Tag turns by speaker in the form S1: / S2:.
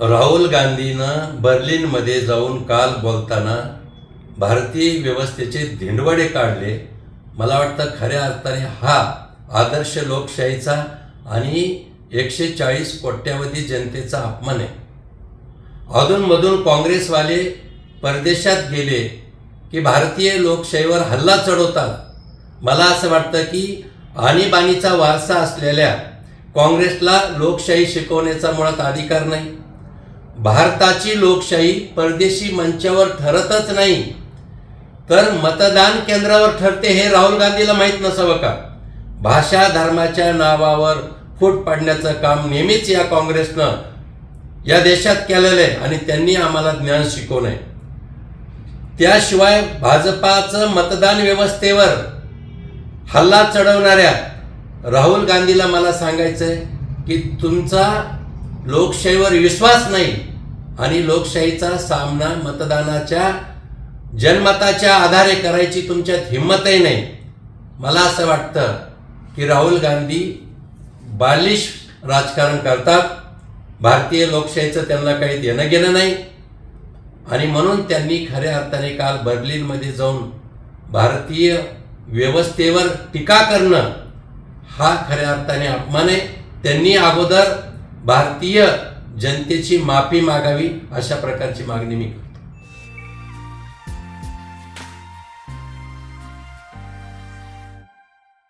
S1: राहुल गांधीनं बर्लिनमध्ये जाऊन काल बोलताना भारतीय व्यवस्थेचे धिंडवडे काढले. मला वाटतं खऱ्या अर्थाने हा आदर्श लोकशाहीचा आणि एकशे चाळीस कोट्यावधी जनतेचा अपमान आहे. अधूनमधून काँग्रेसवाले परदेशात गेले की भारतीय लोकशाहीवर हल्ला चढवतात. मला असं वाटतं की आणीबाणीचा वारसा असलेल्या काँग्रेसला लोकशाही शिकवण्याचा मुळात अधिकार नाही. भारताची लोकशाही परदेशी मंचावर ठरतच नाही. तर मतदान केंद्रावर ठरते हे राहुल गांधीला माहीत नसावं का? भाषा धर्माच्या नावावर फूट पाडण्याचं काम नेहमीच या काँग्रेसनं या देशात केलेलं आहे आणि त्यांनी आम्हाला ज्ञान शिकवलं आहे. त्याशिवाय भाजपाचं मतदान व्यवस्थेवर हल्ला चढवणाऱ्या राहुल गांधीला मला सांगायचं आहे की तुमचा लोकशाहीवर विश्वास नाही. आणि लोकशाहीचा सामना मतदानाच्या जनमताच्या आधारे करायची तुमच्यात हिंमतही नाही. मला असं वाटतं की राहुल गांधी बालिश राजकारण करतात. भारतीय लोकशाहीचं त्यांना काही देणं घेणं नाही. आणि म्हणून त्यांनी खऱ्या अर्थाने काल बर्लिनमध्ये जाऊन भारतीय व्यवस्थेवर टीका करणं हा खऱ्या अर्थाने अपमान आहे. त्यांनी अगोदर भारतीय जनतेची माफी मागावी अशा प्रकारची मागणी मी करतो.